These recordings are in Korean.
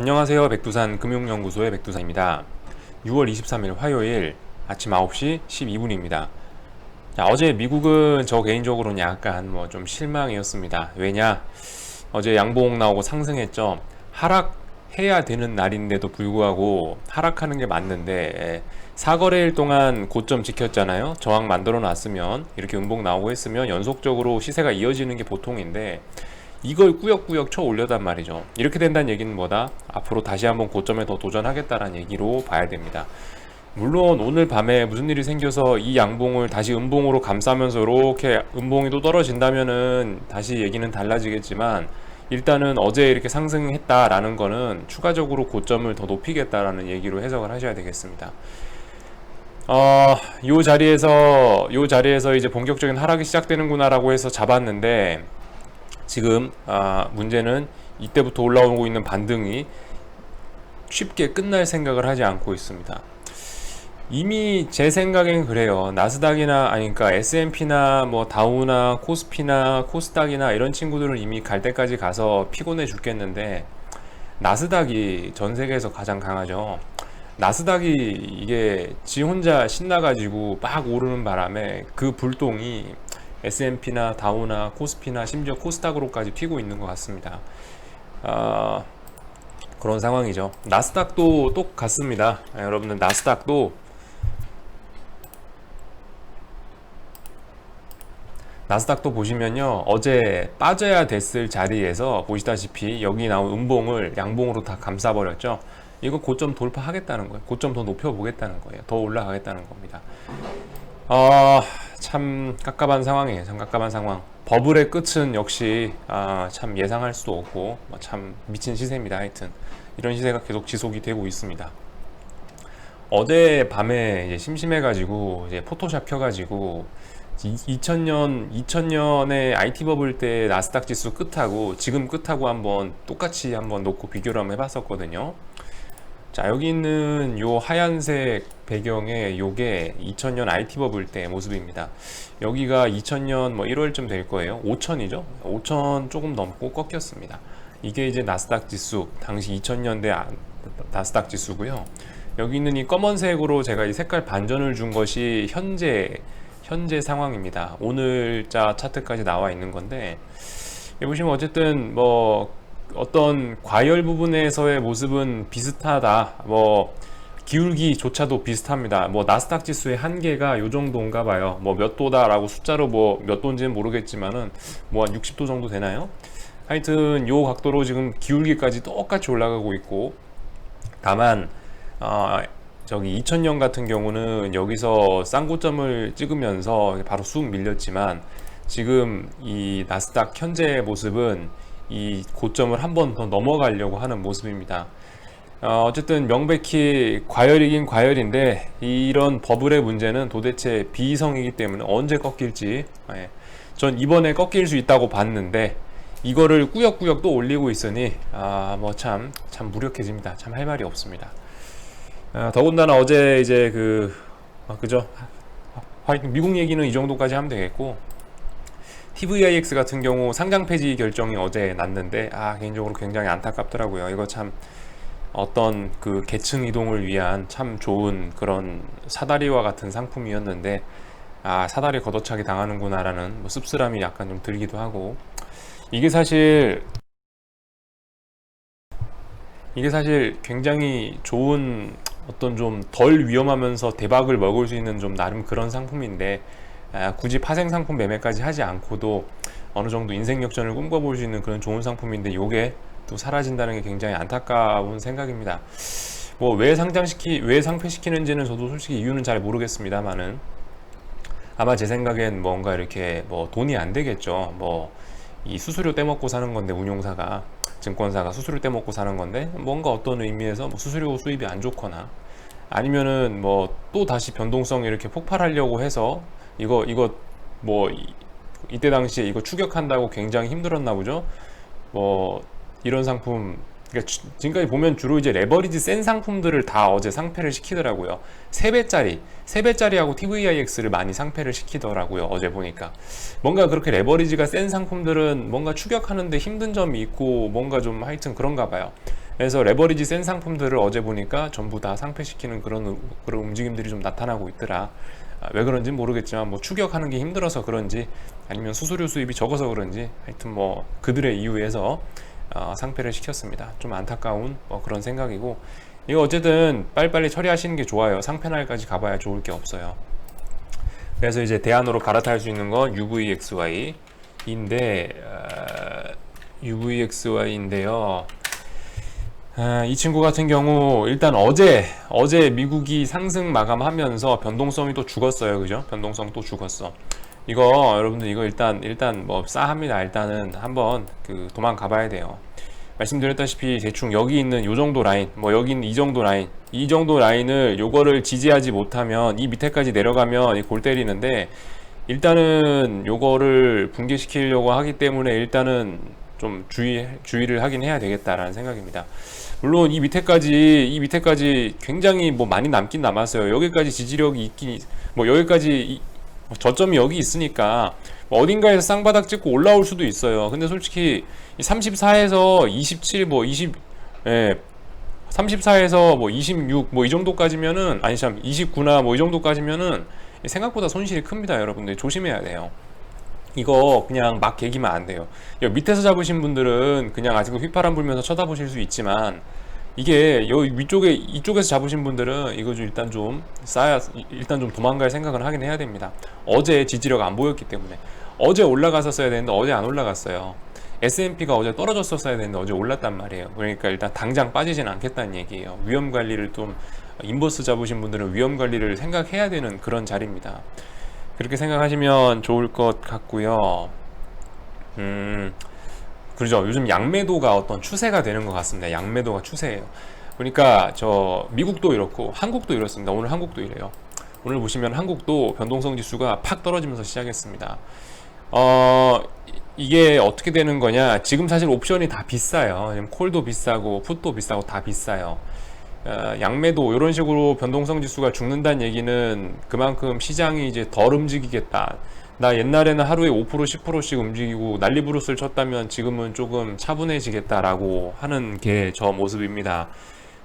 안녕하세요. 백두산 금융연구소의 백두산입니다. 6월 23일 화요일 아침 9시 12분입니다. 자, 어제 미국은 저 개인적으로는 약간 뭐 좀 실망이었습니다. 왜냐? 어제 양봉 나오고 상승했죠. 하락해야 되는 날인데도 불구하고 하락하는 게 맞는데 예, 사거래일 동안 고점 지켰잖아요. 저항 만들어 놨으면 이렇게 음봉 나오고 했으면 연속적으로 시세가 이어지는 게 보통인데 이걸 꾸역꾸역 쳐 올려단 말이죠. 이렇게 된다는 얘기는 뭐다? 앞으로 다시 한번 고점에 더 도전하겠다라는 얘기로 봐야 됩니다. 물론 오늘 밤에 무슨 일이 생겨서 이 양봉을 다시 음봉으로 감싸면서 이렇게 음봉이 또 떨어진다면은 다시 얘기는 달라지겠지만 일단은 어제 이렇게 상승했다라는 거는 추가적으로 고점을 더 높이겠다라는 얘기로 해석을 하셔야 되겠습니다. 어, 요 자리에서 요 자리에서 이제 본격적인 하락이 시작되는구나라고 해서 잡았는데 지금 아, 문제는 이때부터 올라오고 있는 반등이 쉽게 끝날 생각을 하지 않고 있습니다. 이미 제 생각엔 그래요. 나스닥이나 아니 그러니까 S&P나 뭐 다우나 코스피나 코스닥이나 이런 친구들은 이미 갈 때까지 가서 피곤해 죽겠는데 나스닥이 전 세계에서 가장 강하죠. 나스닥이 이게 지 혼자 신나가지고 막 오르는 바람에 그 불똥이 S&P나 다우나 코스피나 심지어 코스닥으로까지 튀고 있는 것 같습니다. 아, 그런 상황이죠. 나스닥도 똑같습니다. 아, 여러분들 나스닥도 나스닥도 보시면요 어제 빠져야 됐을 자리에서 보시다시피 여기 나온 음봉을 양봉으로 다 감싸 버렸죠 이거 고점 돌파하겠다는 거예요 고점 더 높여 보겠다는 거예요 더 올라가겠다는 겁니다 어, 참 깝깝한 상황이에요. 참 깝깝한 상황. 버블의 끝은 역시 아, 참 예상할 수도 없고 뭐참 미친 시세입니다. 하여튼. 이런 시세가 계속 지속이 되고 있습니다. 어제 밤에 이제 심심해가지고 이제 포토샵 켜가지고 2000년 2000년에 IT 버블 때 나스닥 지수 끝하고 지금 끝하고 한번 똑같이 한번 놓고 비교를 한번 해봤었거든요. 자 여기 있는 요 하얀색 배경에 요게 2000년 IT 버블 때 모습입니다. 여기가 2000년 뭐 1월쯤 될 거예요. 5000이죠. 5000 조금 넘고 꺾였습니다. 이게 이제 나스닥 지수 당시 2000년대 아, 나스닥 지수고요. 여기 있는 이 검은색으로 제가 이 색깔 반전을 준 것이 현재 현재 상황입니다. 오늘자 차트까지 나와 있는 건데 보시면 어쨌든 뭐 어떤 과열 부분에서의 모습은 비슷하다. 뭐 기울기조차도 비슷합니다. 뭐 나스닥 지수의 한계가 요 정도인가 봐요. 뭐 몇 도다라고 숫자로 뭐 몇 도인지는 모르겠지만은 뭐 한 60도 정도 되나요? 하여튼 요 각도로 지금 기울기까지 똑같이 올라가고 있고 다만 어, 저기 2000년 같은 경우는 여기서 쌍고점을 찍으면서 바로 쑥 밀렸지만 지금 이 나스닥 현재 모습은 이 고점을 한 번 더 넘어가려고 하는 모습입니다. 어, 어쨌든 명백히 과열이긴 과열인데 이런 버블의 문제는 도대체 비이성이기 때문에 언제 꺾일지 예. 전 이번에 꺾일 수 있다고 봤는데 이거를 꾸역꾸역 또 올리고 있으니 아뭐참참 무력해집니다. 참 할 말이 없습니다. 아, 더군다나 어제 이제 그 아, 그죠 미국 얘기는 이 정도까지 하면 되겠고 TVIX 같은 경우 상장 폐지 결정이 어제 났는데 아 개인적으로 굉장히 안타깝더라고요. 이거 참 어떤 그 계층 이동을 위한 참 좋은 그런 사다리와 같은 상품이었는데 아 사다리 걷어차기 당하는구나라는 뭐 씁쓸함이 약간 좀 들기도 하고 이게 사실 이게 사실 굉장히 좋은 어떤 좀 덜 위험하면서 대박을 먹을 수 있는 좀 나름 그런 상품인데 아, 굳이 파생 상품 매매까지 하지 않고도 어느 정도 인생 역전을 꿈꿔볼 수 있는 그런 좋은 상품인데 요게 또 사라진다는 게 굉장히 안타까운 생각입니다. 뭐 왜 상장시키 왜 상폐시키는지는 저도 솔직히 이유는 잘 모르겠습니다만은 아마 제 생각엔 뭔가 이렇게 뭐 돈이 안 되겠죠. 뭐 이 수수료 떼먹고 사는 건데 운용사가 증권사가 수수료 떼먹고 사는 건데 뭔가 어떤 의미에서 뭐 수수료 수입이 안 좋거나 아니면은 뭐 또 다시 변동성이 이렇게 폭발하려고 해서 이거 이거 뭐 이- 이때 당시에 이거 추격한다고 굉장히 힘들었나 보죠. 뭐 이런 상품 그러니까 주- 지금까지 보면 주로 이제 레버리지 센 상품들을 다 어제 상패를 시키더라고요. 3배짜리, 3배짜리하고 TVIX를 많이 상패를 시키더라고요. 어제 보니까. 뭔가 그렇게 레버리지가 센 상품들은 뭔가 추격하는데 힘든 점이 있고 뭔가 좀 하여튼 그런가 봐요. 그래서 레버리지 센 상품들을 어제 보니까 전부 다 상패시키는 그런 우- 그런 움직임들이 좀 나타나고 있더라. 아, 왜 그런지 모르겠지만 뭐 추격하는 게 힘들어서 그런지 아니면 수수료 수입이 적어서 그런지 하여튼 뭐 그들의 이유에서 어, 상패를 시켰습니다. 좀 안타까운 뭐 그런 생각이고 이거 어쨌든 빨리빨리 처리하시는 게 좋아요. 상패 날까지 가봐야 좋을 게 없어요. 그래서 이제 대안으로 갈아탈 수 있는 건 UVXY인데 어, UVXY인데요. 아, 이 친구 같은 경우 일단 어제 어제 미국이 상승 마감하면서 변동성이 또 죽었어요, 그죠? 변동성 또 죽었어. 이거 여러분들 이거 일단 일단 뭐 싸합니다. 일단은 한번 그 도망가 봐야 돼요. 말씀드렸다시피 대충 여기 있는 요 정도 라인, 뭐 여기 있는 이 정도 라인, 이 정도 라인을 요거를 지지하지 못하면 이 밑에까지 내려가면 이골 때리는데 일단은 요거를 붕괴시키려고 하기 때문에 일단은 좀 주의 주의를 하긴 해야 되겠다라는 생각입니다. 물론 이 밑에까지 이 밑에까지 굉장히 뭐 많이 남긴 남았어요. 여기까지 지지력이 있긴 있- 뭐 여기까지 이- 뭐 저점이 여기 있으니까 뭐 어딘가에서 쌍바닥 찍고 올라올 수도 있어요. 근데 솔직히 34에서 27, 뭐 20, 예, 34에서 뭐 26, 뭐 이 정도까지면은 아니 참 29나 뭐 이 정도까지면은 생각보다 손실이 큽니다, 여러분들 조심해야 돼요. 이거 그냥 막 개기면 안 돼요. 여기 밑에서 잡으신 분들은 그냥 아직 휘파람 불면서 쳐다보실 수 있지만 이게 여기 위쪽에 이쪽에서 잡으신 분들은 이거 좀 일단 좀 쌓야 일단 좀 도망갈 생각은 하긴 해야 됩니다. 어제 지지력 안 보였기 때문에 어제 올라갔었어야 되는데 어제 안 올라갔어요. S&P가 어제 떨어졌었어야 되는데 어제 올랐단 말이에요. 그러니까 일단 당장 빠지진 않겠다는 얘기예요. 위험 관리를 좀 인버스 잡으신 분들은 위험 관리를 생각해야 되는 그런 자리입니다. 그렇게 생각하시면 좋을 것 같고요. 음, 그러죠. 요즘 양매도가 어떤 추세가 되는 것 같습니다. 양매도가 추세예요. 그러니까 저 미국도 이렇고 한국도 이렇습니다. 오늘 한국도 이래요. 오늘 보시면 한국도 변동성 지수가 팍 떨어지면서 시작했습니다. 어, 이- 이게 어떻게 되는 거냐? 지금 사실 옵션이 다 비싸요. 지금 콜도 비싸고 풋도 비싸고 다 비싸요. 어, 양매도 이런 식으로 변동성 지수가 죽는다는 얘기는 그만큼 시장이 이제 덜 움직이겠다. 나 옛날에는 하루에 5% 10%씩 움직이고 난리 부르스를 쳤다면 지금은 조금 차분해지겠다라고 하는 게 저 모습입니다.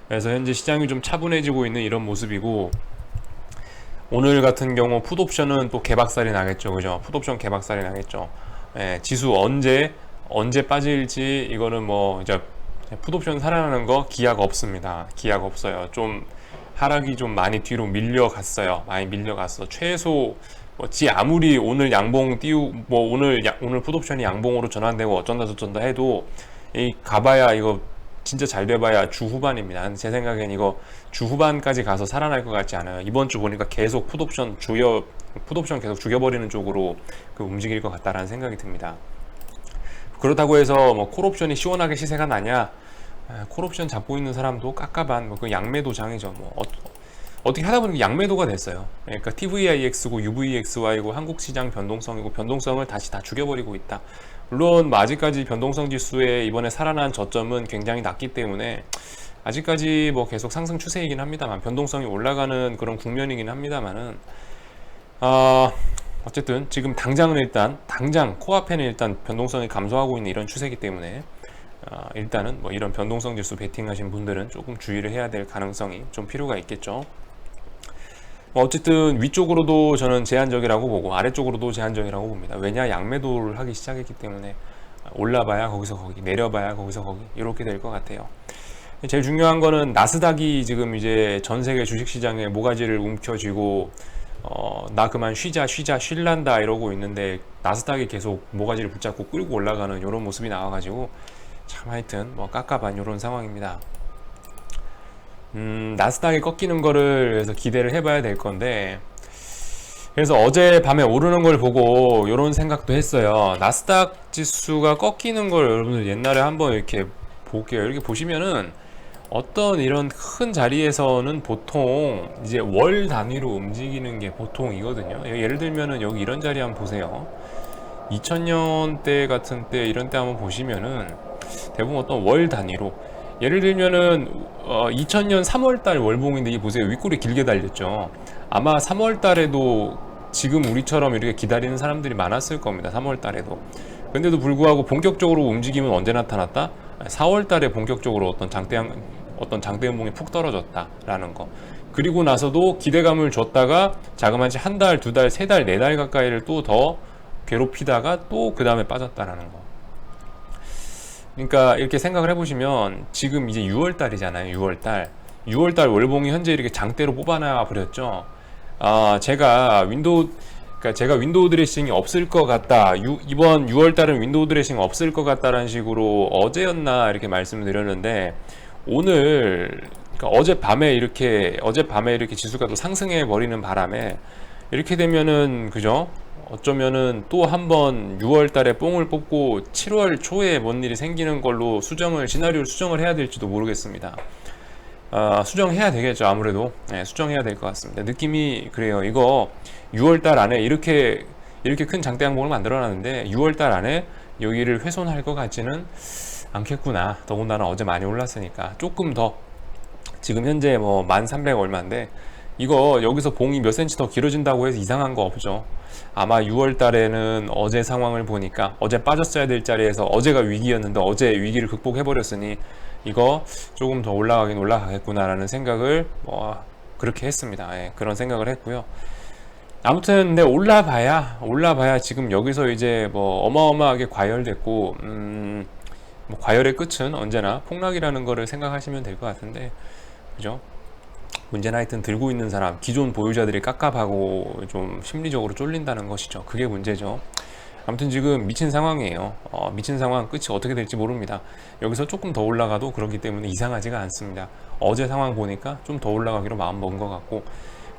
그래서 현재 시장이 좀 차분해지고 있는 이런 모습이고 오늘 같은 경우 풋옵션은 또 개박살이 나겠죠, 그죠? 풋옵션 개박살이 나겠죠. 예, 지수 언제 언제 빠질지 이거는 뭐 이제 풋옵션 살아나는 거 기약 없습니다. 기약 없어요. 좀 하락이 좀 많이 뒤로 밀려갔어요. 많이 밀려갔어. 최소 뭐지 아무리 오늘 양봉 띄우 뭐 오늘 야, 오늘 풋옵션이 양봉으로 전환되고 어쩐다 저쩐다 해도 이 가봐야 이거 진짜 잘 돼봐야 주 후반입니다. 제 생각엔 이거 주 후반까지 가서 살아날 것 같지 않아요. 이번 주 보니까 계속 풋옵션 주여 풋옵션 계속 죽여버리는 쪽으로 그 움직일 것 같다라는 생각이 듭니다. 그렇다고 해서 뭐 콜옵션이 시원하게 시세가 나냐? 아, 콜옵션 잡고 있는 사람도 깝깝한 뭐그 양매도 장이죠. 뭐 어, 어떻게 하다 보니까 양매도가 됐어요. 그러니까 TVIX고 UVXY고 한국 시장 변동성이고 변동성을 다시 다 죽여버리고 있다. 물론 뭐 아직까지 변동성 지수에 이번에 살아난 저점은 굉장히 낮기 때문에 아직까지 뭐 계속 상승 추세이긴 합니다만 변동성이 올라가는 그런 국면이긴 합니다만은 어, 어쨌든 지금 당장은 일단 당장 코앞에는 일단 변동성이 감소하고 있는 이런 추세이기 때문에 어, 일단은 뭐 이런 변동성 지수 베팅하신 분들은 조금 주의를 해야 될 가능성이 좀 필요가 있겠죠. 뭐 어쨌든 위쪽으로도 저는 제한적이라고 보고 아래쪽으로도 제한적이라고 봅니다. 왜냐 양매도를 하기 시작했기 때문에 올라봐야 거기서 거기 내려봐야 거기서 거기 이렇게 될 것 같아요. 제일 중요한 거는 나스닥이 지금 이제 전 세계 주식 시장에 모가지를 움켜쥐고 어, 나 그만 쉬자 쉬자 쉴란다 이러고 있는데 나스닥이 계속 모가지를 붙잡고 끌고 올라가는 이런 모습이 나와가지고 참 하여튼 뭐 깝깝한 이런 상황입니다. 음, 나스닥이 꺾이는 거를 그래서 기대를 해봐야 될 건데 그래서 어제 밤에 오르는 걸 보고 이런 생각도 했어요. 나스닥 지수가 꺾이는 걸 여러분들 옛날에 한번 이렇게 볼게요. 이렇게 보시면은 어떤 이런 큰 자리에서는 보통 이제 월 단위로 움직이는 게 보통이거든요. 예를 들면은 여기 이런 자리 한번 보세요. 2000년대 같은 때 이런 때 한번 보시면은 대부분 어떤 월 단위로 예를 들면은 어, 2000년 3월달 월봉인데 이 보세요 윗골이 길게 달렸죠. 아마 3월달에도 지금 우리처럼 이렇게 기다리는 사람들이 많았을 겁니다. 3월달에도 근데도 불구하고 본격적으로 움직임은 언제 나타났다? 4월 달에 본격적으로 어떤 장대 어떤 장대 음봉이 푹 떨어졌다라는 거. 그리고 나서도 기대감을 줬다가 자그마치 한 달, 두 달, 세 달, 네 달 가까이를 또 더 괴롭히다가 또 그 다음에 빠졌다라는 거. 그러니까 이렇게 생각을 해보시면 지금 이제 6월 달이잖아요. 6월 달. 6월 달 월봉이 현재 이렇게 장대로 뽑아놔 버렸죠. 아, 제가 윈도우 그러니까 제가 윈도우 드레싱이 없을 것 같다. 유- 이번 6월 달은 윈도우 드레싱 없을 것 같다라는 식으로 어제였나 이렇게 말씀을 드렸는데 오늘 그러니까 어제 밤에 이렇게 어제 밤에 이렇게 지수가 또 상승해 버리는 바람에 이렇게 되면은 그죠? 어쩌면은 또 한 번 6월 달에 뽕을 뽑고 7월 초에 뭔 일이 생기는 걸로 수정을 시나리오를 수정을 해야 될지도 모르겠습니다. 아, 수정해야 되겠죠 아무래도 네, 수정해야 될 것 같습니다. 느낌이 그래요. 이거 6월 달 안에 이렇게 이렇게 큰 장대 항목을 만들어놨는데 6월 달 안에 여기를 훼손할 것 같지는 않겠구나. 더군다나 어제 많이 올랐으니까 조금 더 지금 현재 뭐 1,300 얼마인데 이거 여기서 봉이 몇 센치 더 길어진다고 해서 이상한 거 없죠. 아마 6월 달에는 어제 상황을 보니까 어제 빠졌어야 될 자리에서 어제가 위기였는데 어제 위기를 극복해 버렸으니 이거 조금 더 올라가긴 올라가겠구나라는 생각을 뭐 그렇게 했습니다. 예, 그런 생각을 했고요. 아무튼 근데 올라봐야 올라봐야 지금 여기서 이제 뭐 어마어마하게 과열됐고 음, 뭐 과열의 끝은 언제나 폭락이라는 거를 생각하시면 될 것 같은데 그죠? 문제는 하여튼 들고 있는 사람 기존 보유자들이 깝깝하고 좀 심리적으로 쫄린다는 것이죠. 그게 문제죠. 아무튼 지금 미친 상황이에요. 어, 미친 상황 끝이 어떻게 될지 모릅니다. 여기서 조금 더 올라가도 그렇기 때문에 이상하지가 않습니다. 어제 상황 보니까 좀 더 올라가기로 마음 먹은 것 같고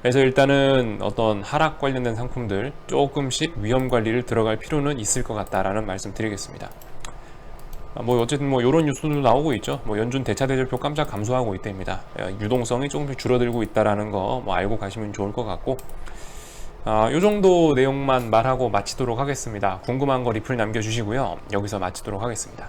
그래서 일단은 어떤 하락 관련된 상품들 조금씩 위험 관리를 들어갈 필요는 있을 것 같다라는 말씀 드리겠습니다. 아, 뭐 어쨌든 뭐 이런 뉴스도 나오고 있죠. 뭐 연준 대차 대조표 깜짝 감소하고 있답니다. 예, 유동성이 조금씩 줄어들고 있다라는 거 뭐 알고 가시면 좋을 것 같고. 아, 요 정도 내용만 말하고 마치도록 하겠습니다. 궁금한 거 리플 남겨주시고요. 여기서 마치도록 하겠습니다.